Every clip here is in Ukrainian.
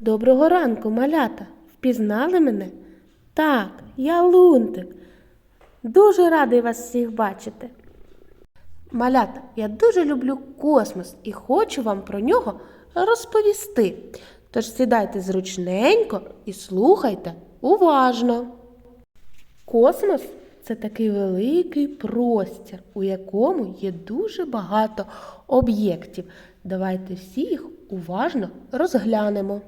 Доброго ранку, малята. Впізнали мене? Так, я Лунтик. Дуже радий вас всіх бачити. Малята, я дуже люблю космос і хочу вам про нього розповісти. Тож сідайте зручненько і слухайте уважно. Космос це такий великий простір, у якому є дуже багато об'єктів. Давайте всі їх уважно розглянемо.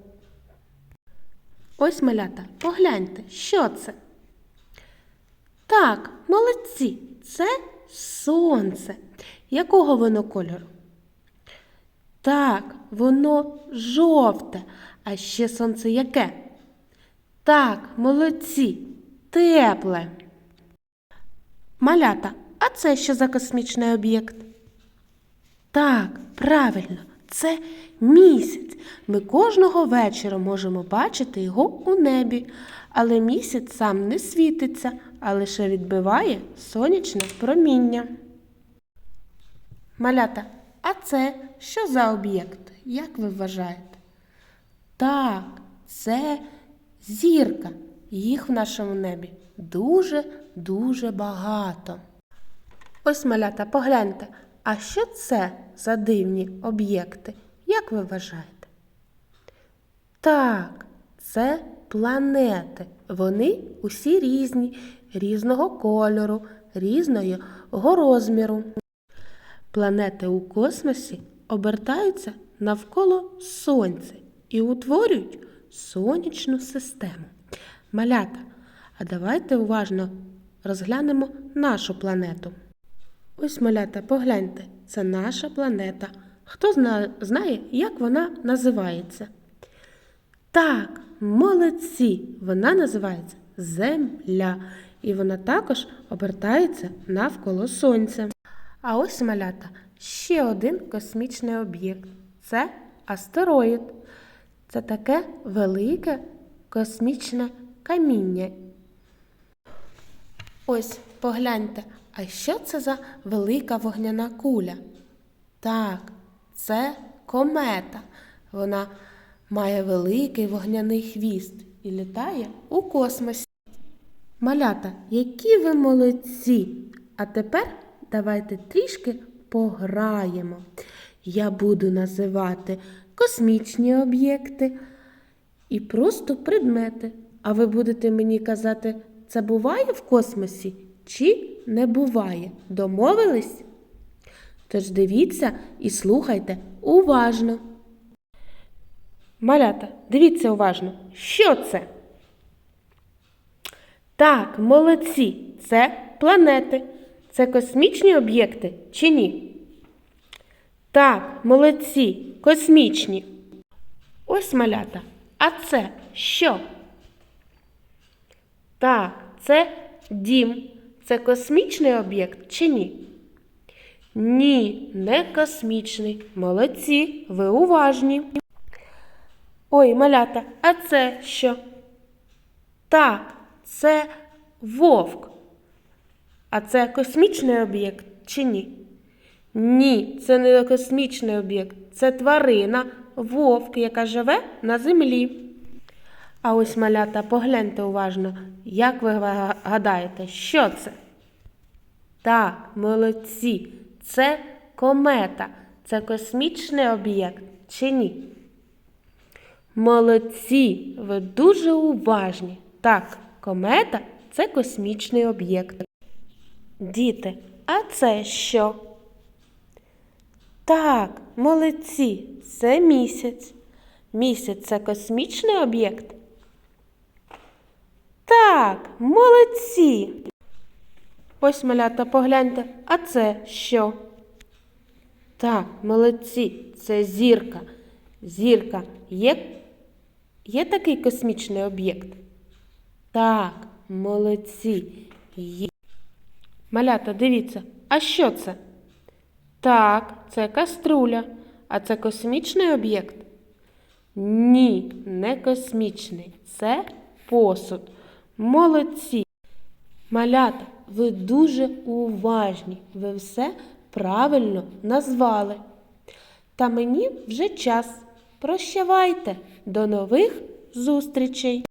Ось малята, погляньте, що це? Так, молодці, це сонце. Якого воно кольору? Так, воно жовте. А ще сонце яке? Так, молодці, тепле. Малята, а це що за космічний об'єкт? Так, правильно, це місяць. Ми кожного вечора можемо бачити його у небі, але місяць сам не світиться, а лише відбиває сонячне проміння. Малята, а це що за об'єкт? Як ви вважаєте? Так, це зірка. Їх в нашому небі дуже-дуже багато. Ось, малята, погляньте, а що це за дивні об'єкти? Як ви вважаєте? Так, це планети. Вони усі різні, різного кольору, різного розміру. Планети у космосі обертаються навколо Сонця і утворюють сонячну систему. Малята, а давайте уважно розглянемо нашу планету. Ось малята, погляньте, це наша планета. Хто знає, як вона називається? Так, молодці! Вона називається Земля, і вона також обертається навколо Сонця. А ось малята ще один космічний об'єкт це астероїд. Це таке велике космічне каміння. Ось погляньте, а що це за велика вогняна куля? Так, це комета. Вона має великий вогняний хвіст і літає у космосі. Малята, які ви молодці! А тепер давайте трішки пограємо. Я буду називати космічні об'єкти і просто предмети. А ви будете мені казати, це буває в космосі чи не буває? Домовились? Тож дивіться і слухайте уважно. Малята, дивіться уважно, що це? Так, молодці, це планети. Це космічні об'єкти чи ні? Так, молодці, космічні. Ось малята. А це що? Так, це дім. Це космічний об'єкт чи ні? Ні, не космічний. Молодці, ви уважні. Ой, малята, а це що? Так, це вовк. А це космічний об'єкт чи ні? Ні, це не космічний об'єкт. Це тварина, вовк, яка живе на землі. А ось малята, погляньте уважно, як ви гадаєте, що це? Так, молодці, це комета. Це космічний об'єкт чи ні? Молодці, ви дуже уважні. Так, комета це космічний об'єкт. Діти, а це що? Так, молодці, це місяць. Місяць це космічний об'єкт? Так, молодці. Ось малята, погляньте, а це що? Так, молодці, це зірка. Зірка є, є такий космічний об'єкт? Так, молодці. Є. Малята, дивіться, а що це? Так, це каструля. А це космічний об'єкт? Ні, не космічний. Це посуд. Молодці. Малята, ви дуже уважні. Ви все правильно назвали. Та мені вже час Прощавайте, до нових зустрічей!